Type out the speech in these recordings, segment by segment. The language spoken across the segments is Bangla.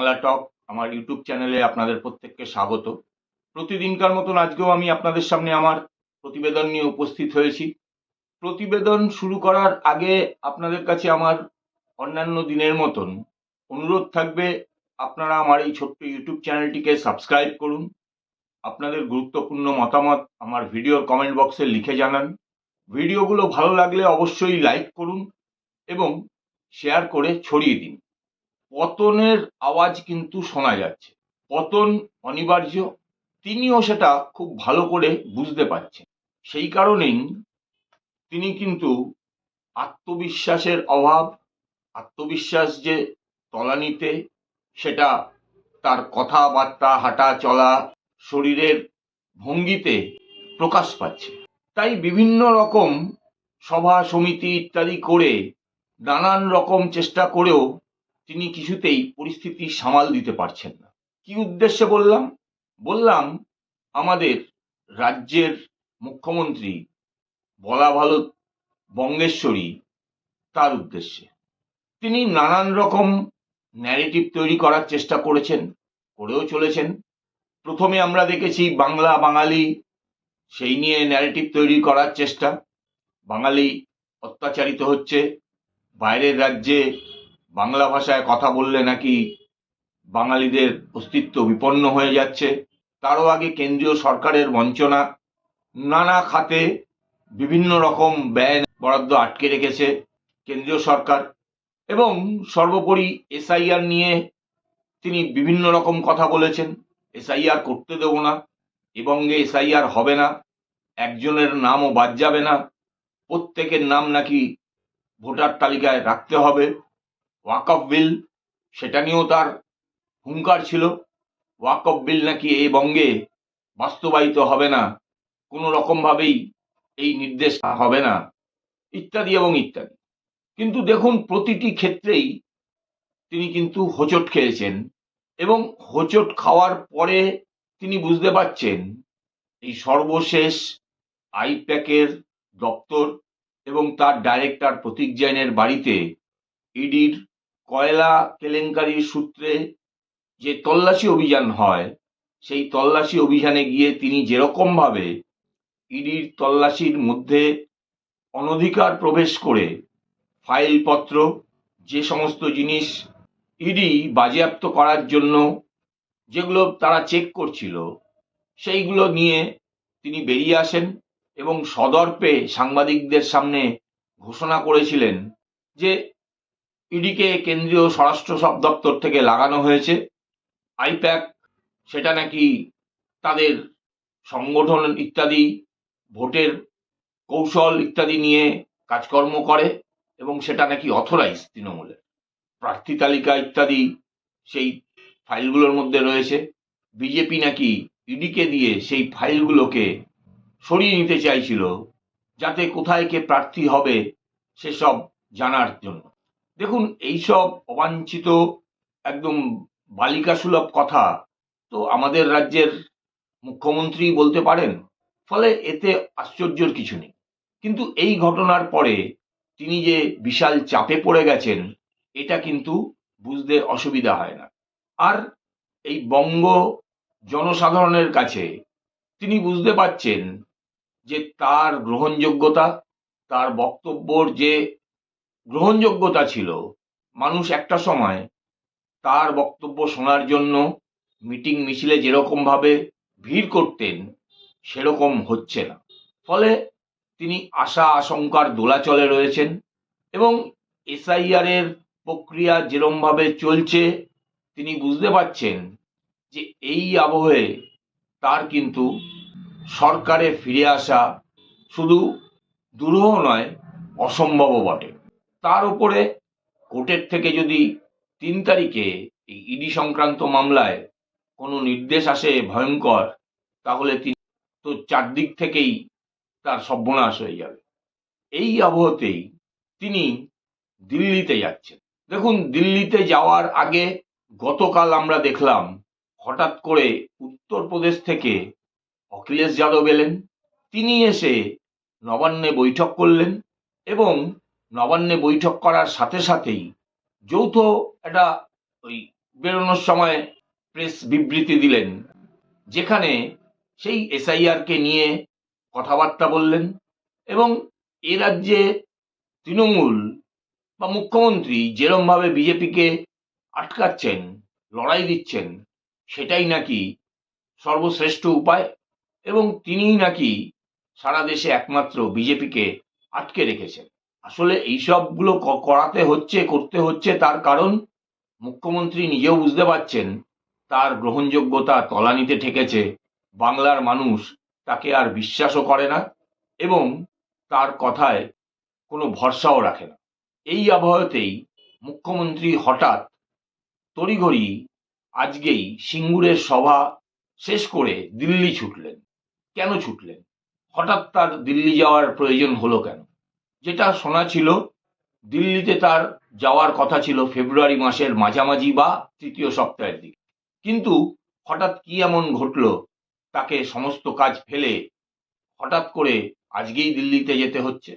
বাংলা টক আমার ইউটিউব চ্যানেলে আপনাদের প্রত্যেককে স্বাগত। প্রতিদিনকার মতন আজকেও আমি আপনাদের সামনে আমার প্রতিবেদন নিয়ে উপস্থিত হয়েছি। প্রতিবেদন শুরু করার আগে আপনাদের কাছে আমার অন্যান্য দিনের মতন অনুরোধ থাকবে, আপনারা আমার এই ছোট্ট ইউটিউব চ্যানেলটিকে সাবস্ক্রাইব করুন। আপনাদের গুরুত্বপূর্ণ মতামত আমার ভিডিওর কমেন্ট বক্সে লিখে জানান। ভিডিওগুলো ভালো লাগলে অবশ্যই লাইক করুন এবং শেয়ার করে ছড়িয়ে দিন। পতনের আওয়াজ কিন্তু শোনা যাচ্ছে। পতন অনিবার্য, তিনিও সেটা খুব ভালো করে বুঝতে পারছেন। সেই কারণেই তিনি কিন্তু আত্মবিশ্বাসের অভাব, আত্মবিশ্বাস যে তলানিতে, সেটা তার কথাবার্তা হাঁটা চলা শরীরের ভঙ্গিতে প্রকাশ পাচ্ছে। তাই বিভিন্ন রকম সভা, সমিতি ইত্যাদি করে নানান রকম চেষ্টা করেও তিনি কিছুতেই পরিস্থিতি সামাল দিতে পারছেন না। কি উদ্দেশ্যে বললাম? বললাম, আমাদের রাজ্যের মুখ্যমন্ত্রী বলা ভালো বঙ্গেশ্বরী তার উদ্দেশ্যে। তিনি নানান রকম ন্যারেটিভ তৈরি করার চেষ্টা করেছেন, করেও চলেছেন। প্রথমে আমরা দেখেছি বাংলা বাঙালি, সেই নিয়ে ন্যারেটিভ তৈরি করার চেষ্টা। বাঙালি অত্যাচারিত হচ্ছে, বাইরের রাজ্যে বাংলা ভাষায় কথা বললে নাকি বাঙালিদের অস্তিত্ব বিপন্ন হয়ে যাচ্ছে? তারও আগে কেন্দ্রীয় সরকারের বঞ্চনা। নানা খাতে বিভিন্ন রকম ব্যয় বরাদ্দ আটকে রেখেছে কেন্দ্রীয় সরকার এবং সর্বোপরি এসআইআর নিয়ে তিনি বিভিন্ন রকম কথা বলেছেন। এসআইআর করতে দেব না এবং এসআইআর হবে না, একজনের নামও বাদ যাবে না, প্রত্যেকের নাম নাকি ভোটার তালিকায় রাখতে হবে। ওয়াকফ বিল সেটা নিয়েও তার হুঙ্কার ছিল। ওয়াকফ বিল নাকি এই বঙ্গে বাস্তবায়িত হবে না। কোনো রকমভাবেই এই নির্দেশ হবে না। ইত্যাদি এবং ইত্যাদি। কিন্তু দেখুন, প্রতিটি ক্ষেত্রেই তিনি কিন্তু হোঁচট খেয়েছেন এবং হোঁচট খাওয়ার পরে তিনি বুঝতে পারছেন, এই সর্বশেষ আইপ্যাকের দপ্তর এবং তার ডাইরেক্টর প্রতীক জৈনের বাড়িতে ইডির কয়লা কেলেঙ্কারির সূত্রে যে তল্লাশি অভিযান হয়, সেই তল্লাশি অভিযানে গিয়ে তিনি যেরকমভাবে ইডির তল্লাশির মধ্যে অনধিকার প্রবেশ করে ফাইলপত্র, যে সমস্ত জিনিস ইডি বাজেয়াপ্ত করার জন্য যেগুলো তারা চেক করছিল, সেইগুলো নিয়ে তিনি বেরিয়ে আসেন এবং সদর্পে সাংবাদিকদের সামনে ঘোষণা করেছিলেন যে ইডিকে কেন্দ্রীয় স্বরাষ্ট্র সব দপ্তর থেকে লাগানো হয়েছে। আইপ্যাক, সেটা নাকি তাদের সংগঠন ইত্যাদি, ভোটের কৌশল ইত্যাদি নিয়ে কাজকর্ম করে এবং সেটা নাকি অথরাইজ তৃণমূলের। প্রার্থী তালিকা ইত্যাদি সেই ফাইলগুলোর মধ্যে রয়েছে। বিজেপি নাকি ইডিকে দিয়ে সেই ফাইলগুলোকে সরিয়ে নিতে চাইছিল, যাতে কোথায় কে প্রার্থী হবে সেসব জানার জন্য। দেখুন, এইসব অবাঞ্ছিত একদম বালিকাসুলভ কথা তো আমাদের রাজ্যের মুখ্যমন্ত্রী বলতে পারেন, ফলে এতে আশ্চর্যের কিছু নেই। কিন্তু এই ঘটনার পরে তিনি যে বিশাল চাপে পড়ে গেছেন, এটা কিন্তু বুঝতে অসুবিধা হয় না। আর এই বঙ্গ জনসাধারণের কাছে তিনি বুঝতে পারছেন যে তার গ্রহণযোগ্যতা, তার বক্তব্যর যে গ্রহণযোগ্যতা ছিল, মানুষ একটা সময় তার বক্তব্য শোনার জন্য মিটিং মিছিলে যেরকমভাবে ভিড় করতেন, সেরকম হচ্ছে না। ফলে তিনি আশা আশঙ্কার দোলাচলে রয়েছেন এবং এসআইআর এর প্রক্রিয়া যেরমভাবে চলছে, তিনি বুঝতে পারছেন যে এই আবহে তার কিন্তু সরকারে ফিরে আসা শুধু দুরূহ নয়, অসম্ভবও বটে। তার উপরে কোর্টের থেকে যদি তিন তারিখে এই ইডি সংক্রান্ত মামলায় কোনো নির্দেশ আসে ভয়ঙ্কর, তাহলে তিনি তো চারদিক থেকেই তার সর্বনাশ হয়ে যাবে। এই আবহতেই তিনি দিল্লিতে যাচ্ছেন। দেখুন, দিল্লিতে যাওয়ার আগে গতকাল আমরা দেখলাম, হঠাৎ করে উত্তরপ্রদেশ থেকে অখিলেশ যাদব এলেন। তিনি এসে নবান্নে বৈঠক করলেন এবং নবান্নে বৈঠক করার সাথে সাথেই যৌথ একটা ওই বেরোনোর সময় প্রেস বিবৃতি দিলেন, যেখানে সেই এসআইআরকে নিয়ে কথাবার্তা বললেন এবং এ রাজ্যে তৃণমূল বা মুখ্যমন্ত্রী যেরমভাবে বিজেপিকে আটকাচ্ছেন, লড়াই দিচ্ছেন, সেটাই নাকি সর্বশ্রেষ্ঠ উপায় এবং তিনিই নাকি সারা দেশে একমাত্র বিজেপিকে আটকে রেখেছেন। আসলে এইসবগুলো করাতে হচ্ছে, করতে হচ্ছে তার কারণ মুখ্যমন্ত্রী নিজেও বুঝতে পারছেন। তার গ্রহণযোগ্যতা তলানিতে ঠেকেছে। বাংলার মানুষ তাকে আর বিশ্বাসও করে না এবং তার কথায় কোনো ভরসাও রাখে না। এই আবহাওয়াতেই মুখ্যমন্ত্রী হঠাৎ তড়িঘড়ি আজকেই সিঙ্গুরের সভা শেষ করে দিল্লি ছুটলেন। কেন ছুটলেন? হঠাৎ তার দিল্লি যাওয়ার প্রয়োজন হলো কেন? যেটা শোনা ছিল, দিল্লিতে তার যাওয়ার কথা ছিল ফেব্রুয়ারি মাসের মাঝামাঝি বা তৃতীয় সপ্তাহের দিকে। কিন্তু হঠাৎ কি এমন ঘটলো, তাকে সমস্ত কাজ ফেলে হঠাৎ করে আজকেই দিল্লিতে যেতে হচ্ছে।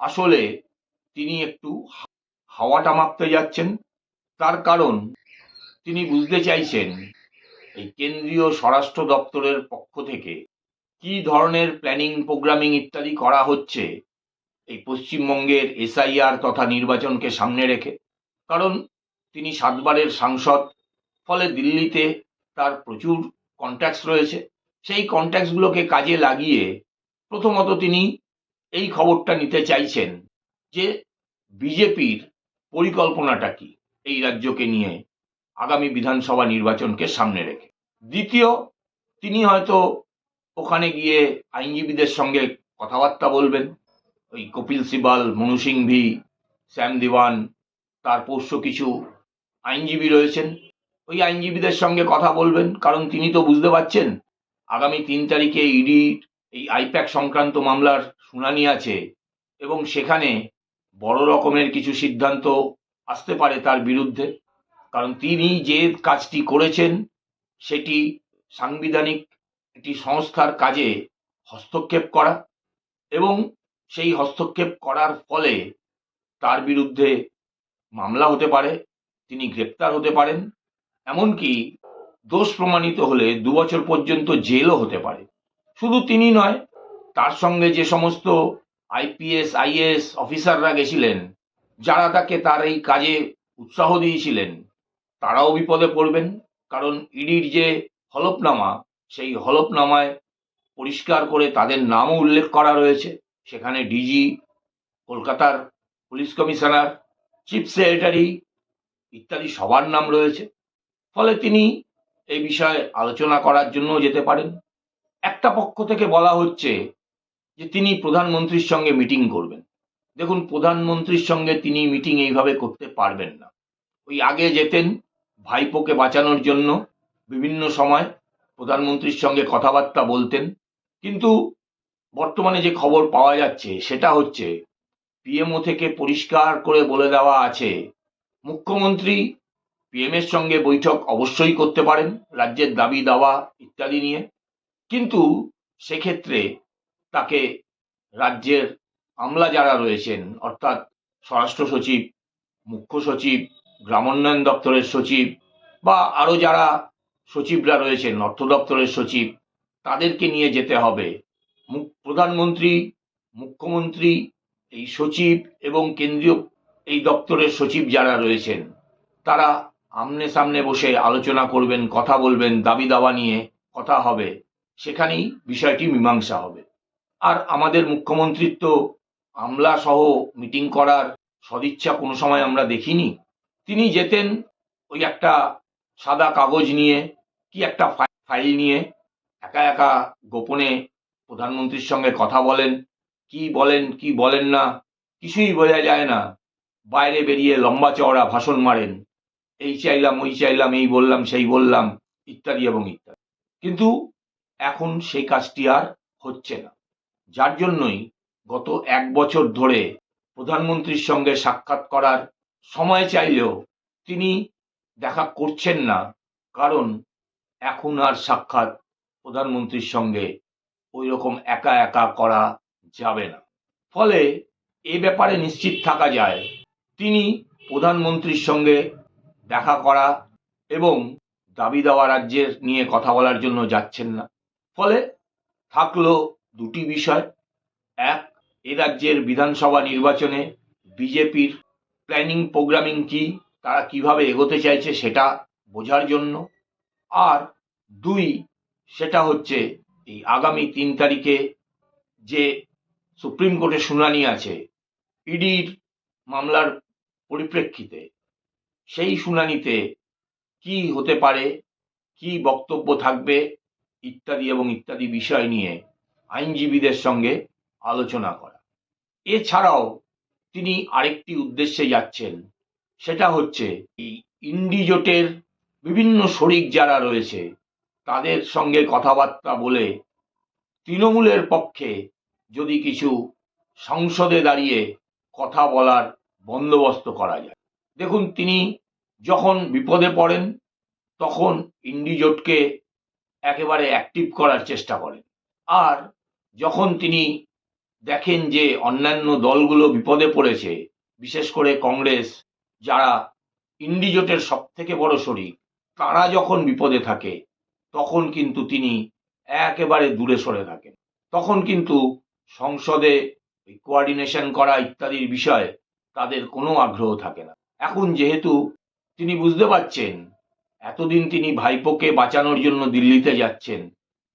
আসলে তিনি একটু হাওয়াটা মাপতে যাচ্ছেন। তার কারণ তিনি বুঝতে চাইছেন এই কেন্দ্রীয় স্বরাষ্ট্র দপ্তরের পক্ষ থেকে কি ধরনের প্ল্যানিং, প্রোগ্রামিং ইত্যাদি করা হচ্ছে এই পশ্চিমবঙ্গের এসআইআর তথা নির্বাচনকে সামনে রেখে, কারণ তিনি সাতবারের সাংসদ, ফলে দিল্লিতে তার প্রচুর কন্ট্যাক্টস রয়েছে। সেই কন্ট্যাক্টসগুলোকে কাজে লাগিয়ে প্রথমত তিনি এই খবরটা নিতে চাইছেন যে বিজেপির পরিকল্পনাটা কি এই রাজ্যকে নিয়ে আগামী বিধানসভা নির্বাচনকে সামনে রেখে। দ্বিতীয়, তিনি হয়তো ওখানে গিয়ে আইনজীবীদের সঙ্গে কথাবার্তা বলবেন ওই কপিল সিবাল, মনু সিংভি, শ্যাম দিওয়ান, তার পোষ্য কিছু আইনজীবী রয়েছেন। ওই আইনজীবীদের সঙ্গে কথা বলবেন, কারণ তিনি তো বুঝতে পারছেন, আগামী তিন তারিখে ইডি এই আইপ্যাক সংক্রান্ত মামলার শুনানি আছে এবং সেখানে বড় রকমের কিছু সিদ্ধান্ত আসতে পারে তার বিরুদ্ধে। কারণ তিনি যে কাজটি করেছেন, সেটি সাংবিধানিক একটি সংস্থার কাজে হস্তক্ষেপ করা এবং সেই হস্তক্ষেপ করার ফলে তার বিরুদ্ধে মামলা হতে পারে, তিনি গ্রেপ্তার হতে পারেন, এমনকি দোষ প্রমাণিত হলে দু বছর পর্যন্ত জেলও হতে পারে। শুধু তিনি নয়, তার সঙ্গে যে সমস্ত আইপিএস আইএস অফিসাররা গেছিলেন, যারা তাকে তার এই কাজে উৎসাহ দিয়েছিলেন, তারাও বিপদে পড়বেন, কারণ ইডির যে হলফনামা, সেই হলফনামায় পরিষ্কার করে তাদের নামও উল্লেখ করা রয়েছে। সেখানে ডিজি কলকাতার পুলিশ কমিশনার, চিফ সেক্রেটারি ইত্যাদি সবার নাম রয়েছে। ফলে তিনি এই বিষয়ে আলোচনা করার জন্য যেতে পারেন। একটা পক্ষ থেকে বলা হচ্ছে যে তিনি প্রধানমন্ত্রীর সঙ্গে মিটিং করবেন। দেখুন, প্রধানমন্ত্রীর সঙ্গে তিনি মিটিং এইভাবে করতে পারবেন না। ওই আগে যেতেন ভাইপোকে বাঁচানোর জন্য বিভিন্ন সময় প্রধানমন্ত্রীর সঙ্গে কথাবার্তা বলতেন। কিন্তু বর্তমানে যে খবর পাওয়া যাচ্ছে, সেটা হচ্ছে পিএমও থেকে পরিষ্কার করে বলে দেওয়া আছে, মুখ্যমন্ত্রী পিএম এর সঙ্গে বৈঠক অবশ্যই করতে পারেন, রাজ্যের দাবি দাওয়া ইত্যাদি নিয়ে। কিন্তু সেক্ষেত্রে তাকে রাজ্যের আমলা যারা রয়েছেন, অর্থাৎ স্বরাষ্ট্র সচিব, মুখ্য সচিব, গ্রামোন্নয়ন দপ্তরের সচিব বা আরও যারা সচিবরা রয়েছেন, অর্থ দপ্তরের সচিব, তাদেরকে নিয়ে যেতে হবে। প্রধানমন্ত্রী, মুখ্যমন্ত্রী, এই সচিব এবং কেন্দ্রীয় এই দপ্তরের সচিব যারা রয়েছেন, তারা আমনে সামনে বসে আলোচনা করবেন, কথা বলবেন দাবি দাওয়া নিয়ে কথা হবে। সেখানেই বিষয়টি মীমাংসা হবে। আর আমাদের মুখ্যমন্ত্রীর তো আমলা সহ মিটিং করার সদিচ্ছা কোনো সময় আমরা দেখিনি। তিনি যেতেন ওই একটা সাদা কাগজ নিয়ে, কি একটা ফাইল নিয়ে, একা একা গোপনে প্রধানমন্ত্রীর সঙ্গে কথা বলেন, কি বলেন কি বলেন না, কিছুই বোঝা যায় না। বাইরে বেরিয়ে লম্বা চওড়া ভাষণ মারেন। এই চাইলাম, ওই চাইলাম, এই বললাম, সেই বললাম, ইত্যাদি এবং ইত্যাদি। কিন্তু এখন সেই কাজটি আর হচ্ছে না। যার জন্যই গত এক বছর ধরে প্রধানমন্ত্রীর সঙ্গে সাক্ষাৎ করার সময় চাইলেও তিনি দেখা করছেন না। কারণ এখন আর সাক্ষাৎ প্রধানমন্ত্রীর সঙ্গে ওই রকম একা একা করা যাবে না। ফলে এ ব্যাপারে নিশ্চিত থাকা যায়, তিনি প্রধানমন্ত্রীর সঙ্গে দেখা করা এবং দাবি দেওয়া রাজ্যের নিয়ে কথা বলার জন্য যাচ্ছেন না। ফলে থাকল দুটি বিষয়। এক, এ রাজ্যের বিধানসভা নির্বাচনে বিজেপির প্ল্যানিং প্রোগ্রামিং কি, তারা কীভাবে এগোতে চাইছে সেটা বোঝার জন্য। আর দুই, সেটা হচ্ছে এই আগামী তিন তারিখে যে সুপ্রিম কোর্টে শুনানি আছে, ইডির মামলার পরিপ্রেক্ষিতে, সেই শুনানিতে কি হতে পারে, কি বক্তব্য থাকবে, ইত্যাদি এবং ইত্যাদি বিষয় নিয়ে আইনজীবীদের সঙ্গে আলোচনা করা। এছাড়াও তিনি আরেকটি উদ্দেশ্যে যাচ্ছেন, সেটা হচ্ছে এই ইন্ডিজোটের বিভিন্ন শরিক যারা রয়েছে তাদের সঙ্গে কথাবার্তা বলে তৃণমূলের পক্ষে যদি কিছু সংসদে দাঁড়িয়ে কথা বলার বন্দোবস্ত করা যায়। দেখুন, তিনি যখন বিপদে পড়েন, তখন ইন্ডিজোটকে একেবারে অ্যাক্টিভ করার চেষ্টা করেন। আর যখন তিনি দেখেন যে অন্যান্য দলগুলো বিপদে পড়েছে, বিশেষ করে কংগ্রেস, যারা ইন্ডিজোটের সব থেকে বড় শরিক, তারা যখন বিপদে থাকে তখন কিন্তু তিনি একেবারে দূরে সরে থাকেন। তখন কিন্তু সংসদে কোয়ার্ডিনেশন করা ইত্যাদির বিষয়ে তাদের কোনো আগ্রহ থাকে না। এখন যেহেতু তিনি বুঝতে পারছেন, এতদিন তিনি ভাইপোকে বাঁচানোর জন্য দিল্লিতে যাচ্ছেন,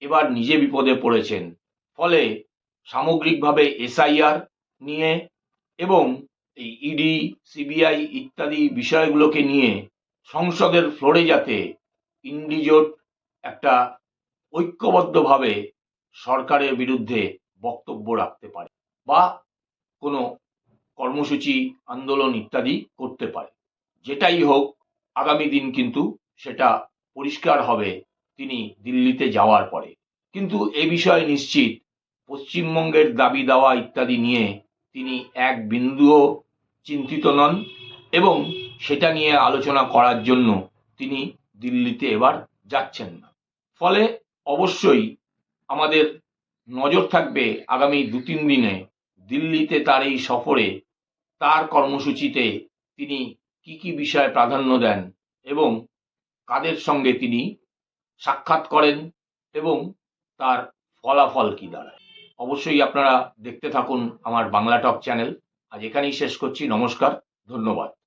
এবার নিজে বিপদে পড়েছেন, ফলে সামগ্রিকভাবে এসআইআর নিয়ে এবং এই ইডি, সিবিআই ইত্যাদি বিষয়গুলোকে নিয়ে সংসদের ফ্লোরে যাতে ইন্ডিজোট একটা ঐক্যবদ্ধভাবে সরকারের বিরুদ্ধে বক্তব্য রাখতে পারে বা কোনো কর্মসূচি, আন্দোলন ইত্যাদি করতে পারে। যেটাই হোক, আগামী দিন কিন্তু সেটা পরিষ্কার হবে তিনি দিল্লিতে যাওয়ার পরে। কিন্তু এ বিষয়ে নিশ্চিত পশ্চিমবঙ্গের দাবি দাওয়া ইত্যাদি নিয়ে তিনি এক বিন্দুও চিন্তিত নন এবং সেটা নিয়ে আলোচনা করার জন্য তিনি দিল্লিতে এবার যাচ্ছেন না। ফলে অবশ্যই আমাদের নজর থাকবে আগামী দু তিন দিনে দিল্লিতে তার এই সফরে, তার কর্মসূচিতে তিনি কি কি বিষয়ে প্রাধান্য দেন এবং কাদের সঙ্গে তিনি সাক্ষাৎ করেন এবং তার ফলাফল কি দাঁড়ায়। অবশ্যই আপনারা দেখতে থাকুন আমার বাংলা টক চ্যানেল। আজ এখানেই শেষ করছি। নমস্কার। ধন্যবাদ।